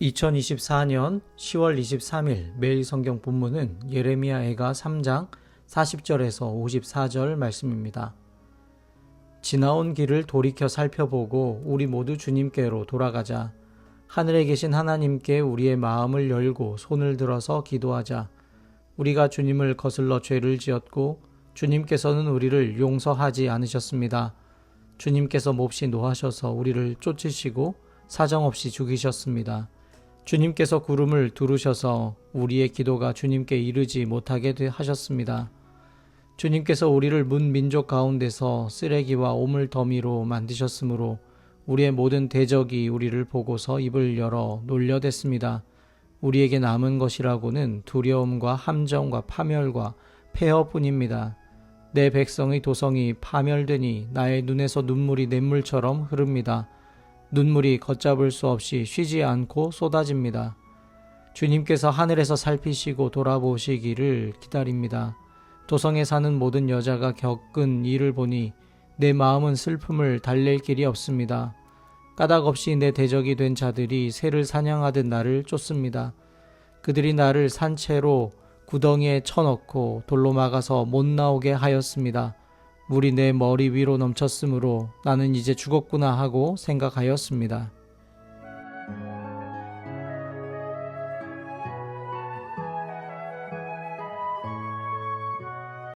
2024년 10월 23일 매일 성경 본문은 예레미야 애가 3장 40절에서 54절 말씀입니다. 지나온 길을 돌이켜 살펴보고 우리 모두 주님께로 돌아가자. 하늘에 계신 하나님께 우리의 마음을 열고 손을 들어서 기도하자. 우리가 주님을 거슬러 죄를 지었고 주님께서는 우리를 용서하지 않으셨습니다. 주님께서 몹시 노하셔서 우리를 쫓으시고 사정없이 죽이셨습니다. 주님께서 구름을 두르셔서 우리의 기도가 주님께 이르지 못하게 되- 하셨습니다. 주님께서 우리를 문 민족 가운데서 쓰레기와 오물 더미로 만드셨으므로 우리의 모든 대적이 우리를 보고서 입을 열어 놀려댔습니다. 우리에게 남은 것이라고는 두려움과 함정과 파멸과 폐허뿐입니다. 내 백성의 도성이 파멸되니 나의 눈에서 눈물이 냇물처럼 흐릅니다. 눈물이 걷잡을 수 없이 쉬지 않고 쏟아집니다. 주님께서 하늘에서 살피시고 돌아보시기를 기다립니다. 도성에 사는 모든 여자가 겪은 일을 보니 내 마음은 슬픔을 달랠 길이 없습니다. 까닭 없이 내 대적이 된 자들이 새를 사냥하듯 나를 쫓습니다. 그들이 나를 산채로 구덩이에 쳐넣고 돌로 막아서 못 나오게 하였습니다. 물이 내 머리 위로 넘쳤으므로 나는 이제 죽었구나 하고 생각하였습니다.